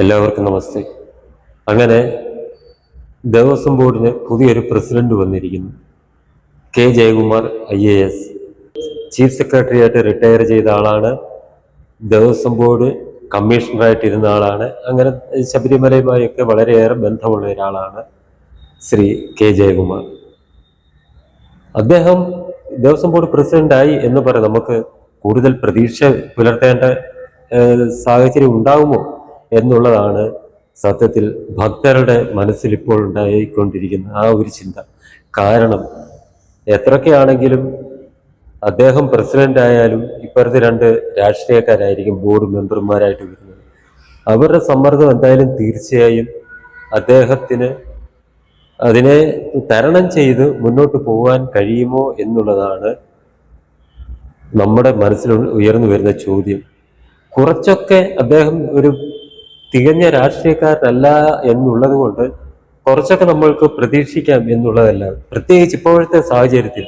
എല്ലാവർക്കും നമസ്തേ. അങ്ങനെ ദേവസ്വം ബോർഡിന് പുതിയൊരു പ്രസിഡന്റ് വന്നിരിക്കുന്നു. K Jayakumar I A S. Chief secretary ആയിട്ട് റിട്ടയർ ചെയ്ത ആളാണ്. ദേവസ്വം ബോർഡ് കമ്മീഷണറായിട്ടിരുന്ന ആളാണ്. അങ്ങനെ ശബരിമലയുമായൊക്കെ വളരെയേറെ ബന്ധമുള്ള ഒരാളാണ് ശ്രീ കെ ജയകുമാർ. അദ്ദേഹം ദേവസ്വം ബോർഡ് പ്രസിഡന്റായി എന്ന് പറയാം നമുക്ക് കൂടുതൽ പ്രതീക്ഷ പുലർത്തേണ്ട സാഹചര്യം ഉണ്ടാകുമോ എന്നുള്ളതാണ് സത്യത്തിൽ ഭക്തരുടെ മനസ്സിൽ ഇപ്പോൾ ഉണ്ടായിക്കൊണ്ടിരിക്കുന്ന ആ ഒരു ചിന്ത. കാരണം എത്രയൊക്കെയാണെങ്കിലും അദ്ദേഹം പ്രസിഡന്റ് ആയാലും ഇപ്പോഴത്തെ രണ്ട് രാഷ്ട്രീയക്കാരായിരിക്കും ബോർഡ് മെമ്പർമാരായിട്ട് വരുന്നത്. അവരുടെ സമ്മർദ്ദം എന്തായാലും തീർച്ചയായും അദ്ദേഹത്തിന് അതിനെ തരണം ചെയ്ത് മുന്നോട്ട് പോകാൻ കഴിയുമോ എന്നുള്ളതാണ് നമ്മുടെ മനസ്സിൽ ഉയർന്നു വരുന്ന ചോദ്യം. കുറച്ചൊക്കെ അദ്ദേഹം ഒരു തികഞ്ഞ രാഷ്ട്രീയക്കാരനല്ല എന്നുള്ളത് കൊണ്ട് കുറച്ചൊക്കെ നമ്മൾക്ക് പ്രതീക്ഷിക്കാം എന്നുള്ളതല്ല. പ്രത്യേകിച്ച് ഇപ്പോഴത്തെ സാഹചര്യത്തിൽ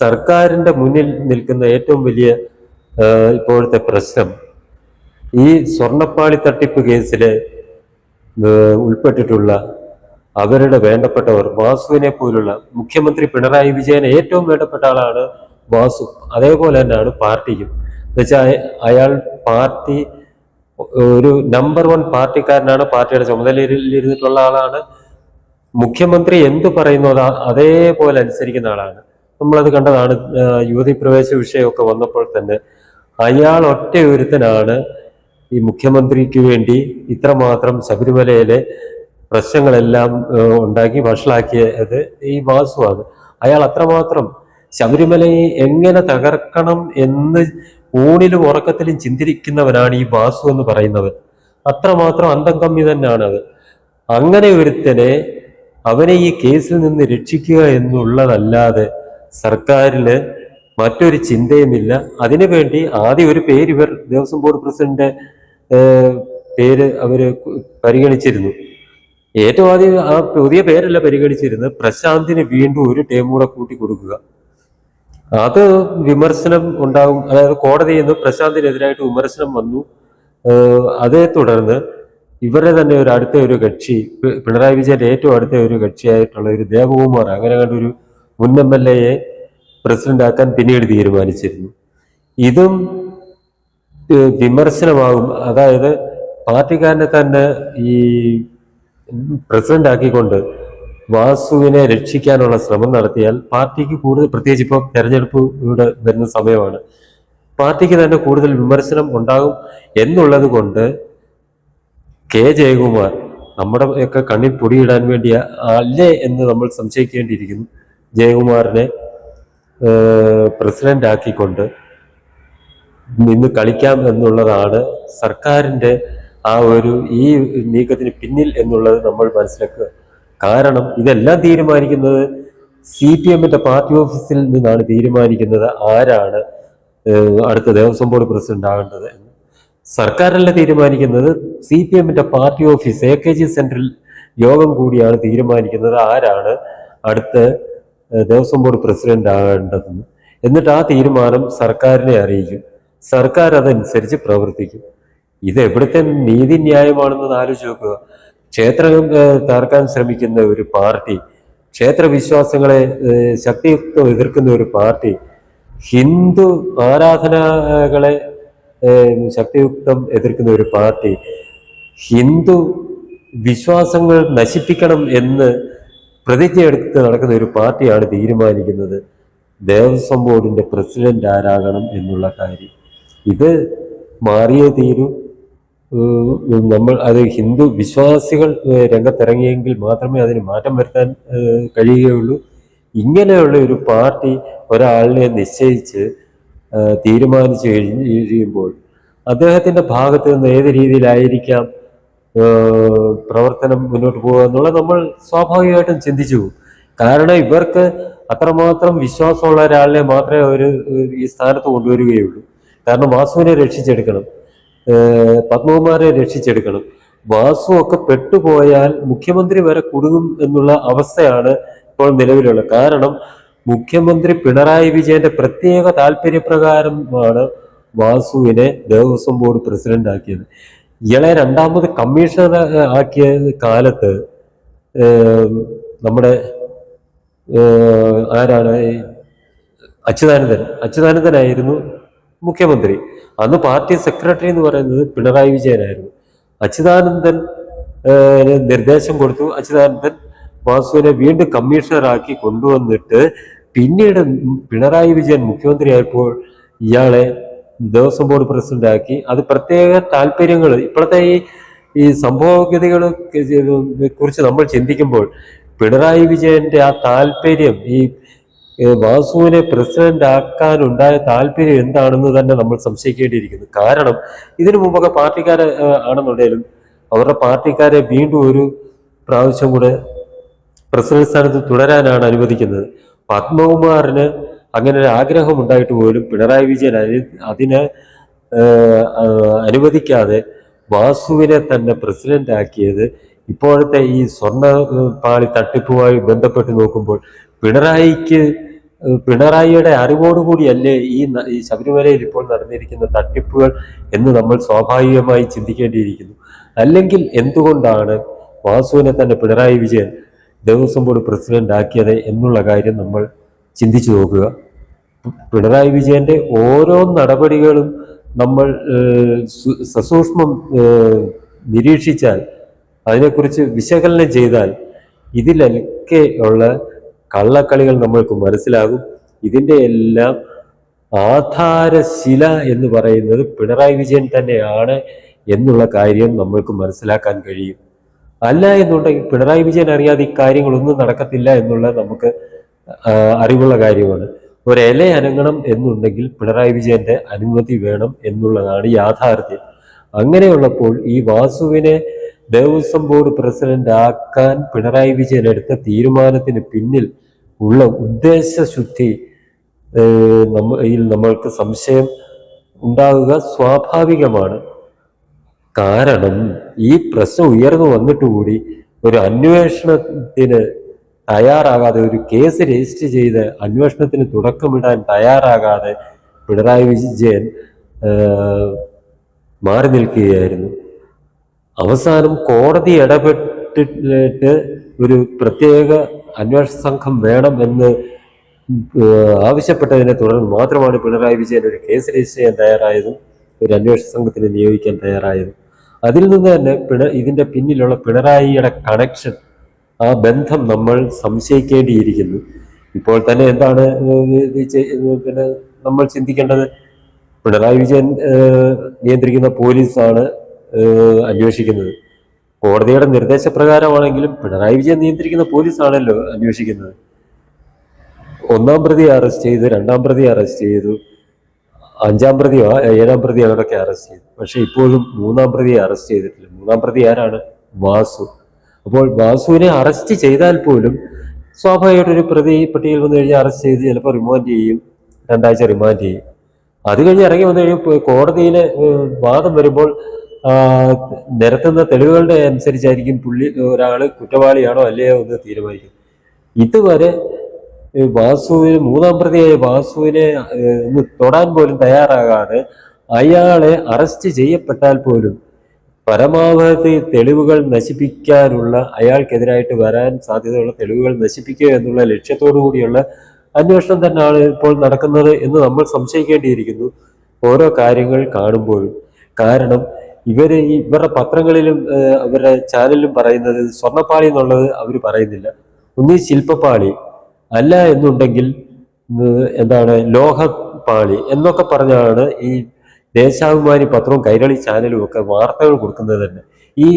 സർക്കാരിന്റെ മുന്നിൽ നിൽക്കുന്ന ഏറ്റവും വലിയ ഇപ്പോഴത്തെ പ്രശ്നം ഈ സ്വർണപ്പാളി തട്ടിപ്പ് കേസിൽ ഉൾപ്പെട്ടിട്ടുള്ള അവരുടെ വേണ്ടപ്പെട്ടവർ വാസുവിനെ പോലുള്ള മുഖ്യമന്ത്രി പിണറായി വിജയൻ ഏറ്റവും വേണ്ടപ്പെട്ട ആളാണ് വാസു. അതേപോലെ തന്നെയാണ് പാർട്ടിക്കും എന്നുവെച്ചാൽ അയാൾ പാർട്ടി ഒരു നമ്പർ വൺ പാർട്ടിക്കാരനാണ് പാർട്ടിയുടെ ചുമതലയിൽ ഇരുന്നിട്ടുള്ള ആളാണ്. മുഖ്യമന്ത്രി എന്തു പറയുന്നു അത് അതേപോലെ അനുസരിക്കുന്ന ആളാണ്. നമ്മളത് കണ്ടതാണ് യുവതി പ്രവേശ വിഷയമൊക്കെ വന്നപ്പോൾ തന്നെ. അയാൾ ഒറ്റ ഒരുത്തനാണ് ഈ മുഖ്യമന്ത്രിക്ക് വേണ്ടി ഇത്രമാത്രം ശബരിമലയിലെ പ്രശ്നങ്ങളെല്ലാം ഉണ്ടാക്കി വഷളാക്കിയത് ഈ വാസുവാണ്. അയാൾ അത്രമാത്രം ശബരിമലയെ എങ്ങനെ തകർക്കണം എന്ന് ഊണിലും ഉറക്കത്തിലും ചിന്തിരിക്കുന്നവനാണ് ഈ വാസു എന്ന് പറയുന്നവൻ. അത്രമാത്രം അന്തം കമ്മി തന്നെയാണ് അത് അങ്ങനെ ഒരുത്തനെ അവനെ ഈ കേസിൽ നിന്ന് രക്ഷിക്കുക എന്നുള്ളതല്ലാതെ സർക്കാരിന് മറ്റൊരു ചിന്തയുമില്ല. അതിനുവേണ്ടി ആദ്യം ഒരു പേര് ഇവർ ദേവസ്വം ബോർഡ് പ്രസിഡന്റ് പേര് അവർ പരിഗണിച്ചിരുന്നു. ഏറ്റവും ആദ്യം ആ പുതിയ പേരല്ല പരിഗണിച്ചിരുന്നത്. പ്രശാന്തിന് വീണ്ടും ഒരു ടേം കൂടെ കൂട്ടി കൊടുക്കുക. അത് വിമർശനം ഉണ്ടാകും. അതായത് കോടതിയിൽ നിന്ന് പ്രശാന്തിനെതിരായിട്ട് വിമർശനം വന്നു. അതേ തുടർന്ന് ഇവരെ തന്നെ ഒരു അടുത്ത ഒരു കക്ഷി പിണറായി വിജയന്റെ ഏറ്റവും അടുത്ത ഒരു കക്ഷിയായിട്ടുള്ള ഒരു ദേവകുമാർ അങ്ങനെ കണ്ടൊരു മുൻ എം എൽ എയെ പ്രസിഡന്റ് ആക്കാൻ പിന്നീട് തീരുമാനിച്ചിരുന്നു. ഇതും വിമർശനമാകും. അതായത് പാർട്ടിക്കാരനെ തന്നെ ഈ പ്രസിഡന്റ് ആക്കിക്കൊണ്ട് വാസുവിനെ രക്ഷിക്കാനുള്ള ശ്രമം നടത്തിയാൽ പാർട്ടിക്ക് കൂടുതൽ പ്രത്യേകിച്ച് ഇപ്പോൾ തെരഞ്ഞെടുപ്പ് ഇവിടെ വരുന്ന സമയമാണ്. പാർട്ടിക്ക് തന്നെ കൂടുതൽ വിമർശനം ഉണ്ടാകും എന്നുള്ളത് കൊണ്ട് കെ ജയകുമാർ നമ്മുടെ ഒക്കെ കണ്ണിൽ പൊടിയിടാൻ വേണ്ടിയ അല്ലേ എന്ന് നമ്മൾ സംശയിക്കേണ്ടിയിരിക്കുന്നു. ജയകുമാറിനെ പ്രസിഡന്റ് ആക്കിക്കൊണ്ട് നിന്ന് കളിക്കാം എന്നുള്ളതാണ് സർക്കാരിന്റെ ആ ഒരു ഈ നീക്കത്തിന് പിന്നിൽ എന്നുള്ളത് നമ്മൾ മനസ്സിലാക്കുക. കാരണം ഇതെല്ലാം തീരുമാനിക്കുന്നത് സി പി എമ്മിന്റെ പാർട്ടി ഓഫീസിൽ നിന്നാണ് തീരുമാനിക്കുന്നത് ആരാണ് അടുത്ത ദേവസ്വം ബോർഡ് പ്രസിഡന്റ് ആകേണ്ടത് എന്ന്. സർക്കാരല്ല തീരുമാനിക്കുന്നത് സി പി എമ്മിന്റെ party office A K G സെന്ററിൽ യോഗം കൂടിയാണ് തീരുമാനിക്കുന്നത് ആരാണ് അടുത്ത ദേവസ്വം ബോർഡ് പ്രസിഡന്റ് ആകേണ്ടതെന്ന്. എന്നിട്ട് ആ തീരുമാനം സർക്കാരിനെ അറിയിക്കും. സർക്കാർ അതനുസരിച്ച് പ്രവർത്തിക്കും. ഇത് എവിടുത്തെ നീതിന്യായമാണെന്ന് ആലോചിച്ച് നോക്കുക. ക്ഷേത്രം തകർക്കാൻ ശ്രമിക്കുന്ന ഒരു പാർട്ടി ക്ഷേത്ര വിശ്വാസങ്ങളെ ഏഹ്, ശക്തിയുക്തം എതിർക്കുന്ന ഒരു പാർട്ടി ഹിന്ദു ആരാധനകളെ ശക്തിയുക്തം എതിർക്കുന്ന ഒരു പാർട്ടി ഹിന്ദു വിശ്വാസങ്ങൾ നശിപ്പിക്കണം എന്ന് പ്രതിജ്ഞ എടുത്ത് നടക്കുന്ന ഒരു പാർട്ടിയാണ് തീരുമാനിക്കുന്നത്. ദേവസ്വം ബോർഡിന്റെ പ്രസിഡന്റ് ആരാകണം എന്നുള്ള കാര്യം. ഇത് മാറിയേ തീരൂ. നമ്മൾ അത് ഹിന്ദു വിശ്വാസികൾ രംഗത്തിറങ്ങിയെങ്കിൽ മാത്രമേ അതിന് മാറ്റം വരുത്താൻ കഴിയുകയുള്ളൂ. ഇങ്ങനെയുള്ള ഒരു പാർട്ടി ഒരാളിനെ നിശ്ചയിച്ച് തീരുമാനിച്ചു കഴിയുമ്പോൾ അദ്ദേഹത്തിന്റെ ഭാഗത്ത് നിന്ന് ഏത് രീതിയിലായിരിക്കാം പ്രവർത്തനം മുന്നോട്ട് പോകുക എന്നുള്ളത് നമ്മൾ സ്വാഭാവികമായിട്ടും ചിന്തിച്ചു കാരണം ഇവർക്ക് അത്രമാത്രം വിശ്വാസമുള്ള ഒരാളിനെ മാത്രമേ അവർ ഈ സ്ഥാനത്ത് കൊണ്ടുവരികയുള്ളൂ. കാരണം വാസുവിനെ രക്ഷിച്ചെടുക്കണം. പത്മകുമാരെ രക്ഷിച്ചെടുക്കണം. വാസു ഒക്കെ പെട്ടുപോയാൽ മുഖ്യമന്ത്രി വരെ കുടുങ്ങും എന്നുള്ള അവസ്ഥയാണ് ഇപ്പോൾ നിലവിലുള്ളത്. കാരണം മുഖ്യമന്ത്രി പിണറായി വിജയന്റെ പ്രത്യേക താല്പര്യപ്രകാരമാണ് വാസുവിനെ ദേവസ്വം ബോർഡ് പ്രസിഡന്റ് ആക്കിയത്. ഇയാളെ രണ്ടാമത് കമ്മീഷണർ ആക്കിയ കാലത്ത് നമ്മുടെ ആരാണ്? അച്യുതാനന്ദൻ. അച്യുതാനന്ദനായിരുന്നു മുഖ്യമന്ത്രി. അന്ന് പാർട്ടി സെക്രട്ടറി എന്ന് പറയുന്നത് പിണറായി വിജയനായിരുന്നു. അച്യുതാനന്ദൻ നിർദ്ദേശം കൊടുത്തു. അച്യുതാനന്ദൻ വാസുവിനെ വീണ്ടും കമ്മീഷണറാക്കി കൊണ്ടുവന്നിട്ട് പിന്നീട് പിണറായി വിജയൻ മുഖ്യമന്ത്രിയായപ്പോൾ ഇയാളെ ദേവസ്വം ബോർഡ് പ്രസിഡന്റ് ആക്കി. അത് പ്രത്യേക താല്പര്യങ്ങൾ ഇപ്പോഴത്തെ ഈ ഈ സംഭവഗതികളെ കുറിച്ച് നമ്മൾ ചിന്തിക്കുമ്പോൾ പിണറായി വിജയന്റെ ആ താല്പര്യം ഈ വാസുവിനെ പ്രസിഡന്റ് ആക്കാനുണ്ടായ താല്പര്യം എന്താണെന്ന് തന്നെ നമ്മൾ സംശയിക്കേണ്ടിയിരിക്കുന്നു. കാരണം ഇതിനു മുമ്പൊക്കെ പാർട്ടിക്കാരെ ആണെന്നുണ്ടെങ്കിലും അവരുടെ പാർട്ടിക്കാരെ വീണ്ടും ഒരു പ്രാവശ്യം കൂടെ പ്രസിഡന്റ് സ്ഥാനത്ത് തുടരാനാണ് അനുവദിക്കുന്നത്. പത്മകുമാറിന് അങ്ങനെ ഒരു ആഗ്രഹം ഉണ്ടായിട്ട് പോലും പിണറായി വിജയൻ അനു അതിനെ അനുവദിക്കാതെ വാസുവിനെ തന്നെ പ്രസിഡന്റ് ആക്കിയത് ഇപ്പോഴത്തെ ഈ സ്വർണ പാളി തട്ടിപ്പുമായി ബന്ധപ്പെട്ട് നോക്കുമ്പോൾ പിണറായിക്ക് പിണറായിയുടെ അറിവോടുകൂടിയല്ലേ ഈ ഈ ശബരിമലയിൽ ഇപ്പോൾ നടന്നിരിക്കുന്ന തട്ടിപ്പുകൾ എന്ന് നമ്മൾ സ്വാഭാവികമായി ചിന്തിക്കേണ്ടിയിരിക്കുന്നു. അല്ലെങ്കിൽ എന്തുകൊണ്ടാണ് വാസുവിനെ തന്നെ പിണറായി വിജയൻ ദേവസ്വം ബോർഡ് പ്രസിഡന്റ് ആക്കിയത് എന്നുള്ള കാര്യം നമ്മൾ ചിന്തിച്ചു നോക്കുക. പിണറായി വിജയന്റെ ഓരോ നടപടികളും നമ്മൾ സസൂക്ഷ്മം നിരീക്ഷിച്ചാൽ അതിനെക്കുറിച്ച് വിശകലനം ചെയ്താൽ ഇതിലൊക്കെ ഉള്ള കള്ളക്കളികൾ നമ്മൾക്ക് മനസ്സിലാകും. ഇതിന്റെ എല്ലാം ആധാരശില എന്ന് പറയുന്നത് പിണറായി വിജയൻ തന്നെയാണ് എന്നുള്ള കാര്യം നമ്മൾക്ക് മനസ്സിലാക്കാൻ കഴിയും. അല്ല എന്നുണ്ടെങ്കിൽ പിണറായി വിജയൻ അറിയാതെ ഈ കാര്യങ്ങളൊന്നും നടക്കത്തില്ല എന്നുള്ളത് നമുക്ക് അറിവുള്ള കാര്യമാണ്. ഒരു അനങ്ങണം എന്നുണ്ടെങ്കിൽ പിണറായി വിജയന്റെ അനുമതി വേണം എന്നുള്ളതാണ് യാഥാർത്ഥ്യം. അങ്ങനെയുള്ളപ്പോൾ ഈ വാസുവിനെ ദേവസ്വം ബോർഡ് പ്രസിഡന്റ് ആക്കാൻ പിണറായി വിജയൻ എടുത്ത തീരുമാനത്തിന് പിന്നിൽ ഉള്ള ഉദ്ദേശശുദ്ധി ശുദ്ധി നമ്മ നമ്മൾക്ക് സംശയം ഉണ്ടാകുക സ്വാഭാവികമാണ്. കാരണം ഈ പ്രശ്നം ഉയർന്നു വന്നിട്ട് കൂടി ഒരു അന്വേഷണത്തിന് തയ്യാറാകാതെ ഒരു കേസ് രജിസ്റ്റർ ചെയ്ത് അന്വേഷണത്തിന് തുടക്കമിടാൻ തയ്യാറാകാതെ പിണറായി വിജയൻ മാറി നിൽക്കുകയായിരുന്നു. അവസാനം കോടതി ഇടപെട്ടിട്ട് ഒരു പ്രത്യേക അന്വേഷണ സംഘം വേണം എന്ന് ആവശ്യപ്പെട്ടതിനെ തുടർന്ന് മാത്രമാണ് പിണറായി വിജയൻ ഒരു കേസ് രജിസ്റ്റർ ചെയ്യാൻ തയ്യാറായതും ഒരു അന്വേഷണ സംഘത്തിന് നിയോഗിക്കാൻ തയ്യാറായതും. അതിൽ നിന്ന് തന്നെ പിണ ഇതിന്റെ പിന്നിലുള്ള പിണറായിയുടെ കണക്ഷൻ ആ ബന്ധം നമ്മൾ സംശയിക്കേണ്ടിയിരിക്കുന്നു. ഇപ്പോൾ തന്നെ എന്താണ് പിന്നെ നമ്മൾ ചിന്തിക്കേണ്ടത് പിണറായി വിജയൻ നിയന്ത്രിക്കുന്ന പോലീസാണ് അന്വേഷിക്കുന്നത്. കോടതിയുടെ നിർദ്ദേശപ്രകാരമാണെങ്കിലും പിണറായി വിജയൻ നിയന്ത്രിക്കുന്ന പോലീസാണല്ലോ അന്വേഷിക്കുന്നത്. ഒന്നാം പ്രതി അറസ്റ്റ് ചെയ്തു രണ്ടാം പ്രതി അറസ്റ്റ് ചെയ്തു അഞ്ചാം പ്രതിയോ ഏഴാം പ്രതി അവരൊക്കെ അറസ്റ്റ് ചെയ്തു. പക്ഷെ ഇപ്പോഴും മൂന്നാം പ്രതിയെ അറസ്റ്റ് ചെയ്തിട്ടില്ല. മൂന്നാം പ്രതി ആരാണ്? വാസു. അപ്പോൾ വാസുവിനെ അറസ്റ്റ് ചെയ്താൽ പോലും സ്വാഭാവികമായിട്ട് ഒരു പ്രതി പട്ടികയിൽ വന്നു കഴിഞ്ഞാൽ അറസ്റ്റ് ചെയ്ത് ചിലപ്പോൾ റിമാൻഡ് ചെയ്യും രണ്ടാഴ്ച റിമാൻഡ് ചെയ്യും. അത് കഴിഞ്ഞ് ഇറങ്ങി വന്നു കഴിയുമ്പോൾ കോടതിയിലെ വാദം വരുമ്പോൾ നിരത്തുന്ന തെളിവുകളുടെ അനുസരിച്ചായിരിക്കും പുള്ളി ഒരാൾ കുറ്റവാളിയാണോ അല്ലയോ എന്ന് തീരുമാനിക്കും. ഇതുവരെ വാസുവിന് മൂന്നാം പ്രതിയായ വാസുവിനെ ഒന്ന് തൊടാൻ പോലും തയ്യാറാകാതെ അയാളെ അറസ്റ്റ് ചെയ്യപ്പെട്ടാൽ പോലും പരമാവധി തെളിവുകൾ നശിപ്പിക്കാനുള്ള അയാൾക്കെതിരായിട്ട് വരാൻ സാധ്യതയുള്ള തെളിവുകൾ നശിപ്പിക്കുക എന്നുള്ള ലക്ഷ്യത്തോടു കൂടിയുള്ള അന്വേഷണം തന്നെയാണ് ഇപ്പോൾ നടക്കുന്നത് എന്ന് നമ്മൾ സംശയിക്കേണ്ടിയിരിക്കുന്നു ഓരോ കാര്യങ്ങൾ കാണുമ്പോഴും. കാരണം ഇവർ ഇവരുടെ പത്രങ്ങളിലും അവരുടെ ചാനലിലും പറയുന്നത് സ്വർണപ്പാളി എന്നുള്ളത് അവർ പറയുന്നില്ല. ഒന്നീ ശില്പപ്പാളി അല്ല എന്നുണ്ടെങ്കിൽ എന്താണ് ലോഹപ്പാളി എന്നൊക്കെ പറഞ്ഞാണ് ഈ ദേശാഭിമാനി പത്രവും കൈരളി ചാനലും ഒക്കെ വാർത്തകൾ കൊടുക്കുന്നത് തന്നെ. ഈ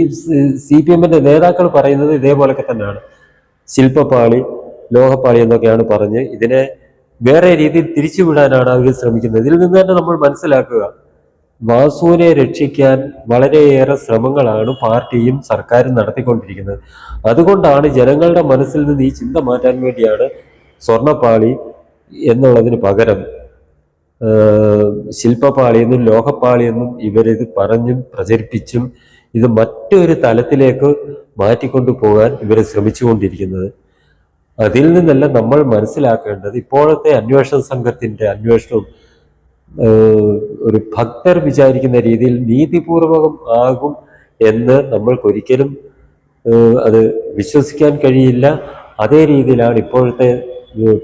സി പി എമ്മിന്റെ നേതാക്കൾ പറയുന്നത് ഇതേപോലൊക്കെ തന്നെയാണ്. ശില്പപ്പാളി ലോഹപ്പാളി എന്നൊക്കെയാണ് പറഞ്ഞ് ഇതിനെ വേറെ രീതിയിൽ തിരിച്ചുവിടാനാണ് അവർ ശ്രമിക്കുന്നത്. ഇതിൽ നിന്ന് തന്നെ നമ്മൾ മനസ്സിലാക്കുക വാസുവിനെ രക്ഷിക്കാൻ വളരെയേറെ ശ്രമങ്ങളാണ് പാർട്ടിയും സർക്കാരും നടത്തിക്കൊണ്ടിരിക്കുന്നത്. അതുകൊണ്ടാണ് ജനങ്ങളുടെ മനസ്സിൽ നിന്ന് ഈ ചിന്ത മാറ്റാൻ വേണ്ടിയാണ് സ്വർണപ്പാളി എന്നുള്ളതിന് പകരം ശില്പപാളി എന്നും ലോഹപ്പാളി ലോഹപ്പാളിയെന്നും ഇവരിത് പറഞ്ഞും പ്രചരിപ്പിച്ചും ഇത് മറ്റൊരു തലത്തിലേക്ക് മാറ്റിക്കൊണ്ടു പോകാൻ ഇവർ ശ്രമിച്ചുകൊണ്ടിരിക്കുന്നത്. അതിൽ നിന്നെല്ലാം നമ്മൾ മനസ്സിലാക്കേണ്ടത് ഇപ്പോഴത്തെ അന്വേഷണ സംഘത്തിന്റെ അന്വേഷണവും ഒരു ഭക്തർ വിചാരിക്കുന്ന രീതിയിൽ നീതിപൂർവകം ആകും എന്ന് നമ്മൾക്കൊരിക്കലും അത് വിശ്വസിക്കാൻ കഴിയില്ല. അതേ രീതിയിലാണ് ഇപ്പോഴത്തെ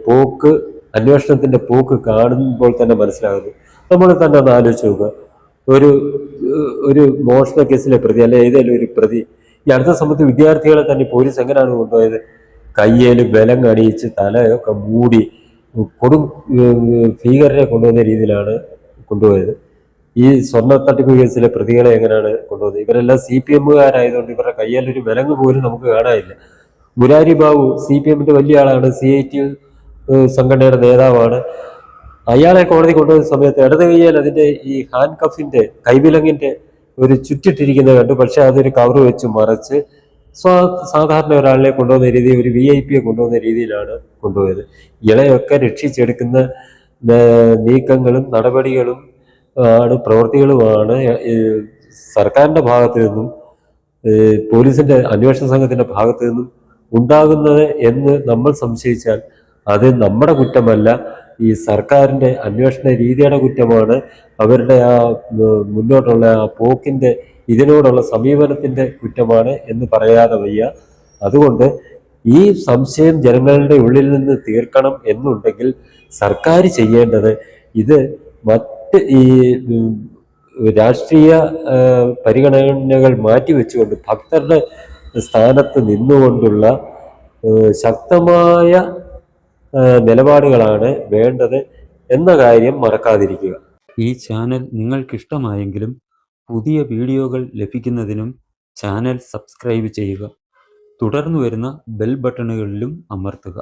പോക്ക് അന്വേഷണത്തിന്റെ പോക്ക് കാണുമ്പോൾ തന്നെ മനസ്സിലാകുന്നു നമ്മൾ തന്നെ ഒന്ന് ആലോചിച്ച് നോക്കുക. ഒരു ഒരു മോഷണ കേസിലെ പ്രതി അല്ലെ ഏതെങ്കിലും ഒരു പ്രതി ഈ അടുത്ത സമയത്ത് വിദ്യാർത്ഥികളെ തന്നെ പോലീസ് എങ്ങനെയാണ് കൊണ്ടുപോയത്? കയ്യേൽ ബലം അണിയിച്ച് തലയൊക്കെ മൂടി കൊടും ഭീകരരെ കൊണ്ടുവന്ന രീതിയിലാണ് കൊണ്ടുപോയത്. ഈ സ്വർണ തട്ടിപ്പ് കേസിലെ പ്രതികളെ എങ്ങനെയാണ് കൊണ്ടുപോകുന്നത്? ഇവരെല്ലാം സി പി എമ്മുകാരായതുകൊണ്ട് ഇവരുടെ കയ്യിൽ ഒരു വിലങ്ങ് പോലും നമുക്ക് കാണാനില്ല. മുരാരി ബാബു സി പി എമ്മിന്റെ വലിയ ആളാണ് സി ഐ ടി സംഘടനയുടെ നേതാവാണ്. അയാളെ കോടതി കൊണ്ടുവന്ന സമയത്ത് ഇടത് കയ്യാൽ അതിന്റെ ഈ ഹാൻഡ് കഫിന്റെ കൈവിലങ്ങിന്റെ ഒരു ചുറ്റിട്ടിരിക്കുന്നത് കണ്ടു. പക്ഷെ അതൊരു കവർ വെച്ച് മറച്ച് സാധാരണ ഒരാളിനെ കൊണ്ടുപോകുന്ന രീതി ഒരു വി ഐ പിയെ കൊണ്ടുപോകുന്ന രീതിയിലാണ് കൊണ്ടുപോയത്. ഇളയൊക്കെ രക്ഷിച്ചെടുക്കുന്ന നീക്കങ്ങളും നടപടികളും ആണ് പ്രവൃത്തികളുമാണ് സർക്കാരിന്റെ ഭാഗത്തു നിന്നും പോലീസിന്റെ അന്വേഷണ സംഘത്തിന്റെ ഭാഗത്തു നിന്നും ഉണ്ടാകുന്നത് എന്ന് നമ്മൾ സംശയിച്ചാൽ അത് നമ്മുടെ കുറ്റമല്ല. ഈ സർക്കാരിന്റെ അന്വേഷണ രീതിയുടെ കുറ്റമാണ് അവരുടെ ആ മുന്നോട്ടുള്ള ആ പോക്കിന്റെ ഇതിനോടുള്ള സമീപനത്തിന്റെ കുറ്റമാണ് എന്ന് പറയാതെ വയ്യ. അതുകൊണ്ട് ഈ സംശയം ജനങ്ങളുടെ ഉള്ളിൽ നിന്ന് തീർക്കണം എന്നുണ്ടെങ്കിൽ സർക്കാർ ചെയ്യേണ്ടത് ഇത് മറ്റ് ഈ രാഷ്ട്രീയ പരിഗണനകൾ മാറ്റിവെച്ചുകൊണ്ട് ഭക്തരുടെ സ്ഥാനത്ത് നിന്നുകൊണ്ടുള്ള ശക്തമായ നിലപാടുകളാണ് വേണ്ടത് എന്ന കാര്യം മറക്കാതിരിക്കുക. ഈ ചാനൽ നിങ്ങൾക്കിഷ്ടമായെങ്കിലും പുതിയ വീഡിയോകൾ ലഭിക്കുന്നതിനും ചാനൽ സബ്സ്ക്രൈബ് ചെയ്യുക. തുടർന്ന് വരുന്ന ബെൽ ബട്ടണുകളിലും അമർത്തുക.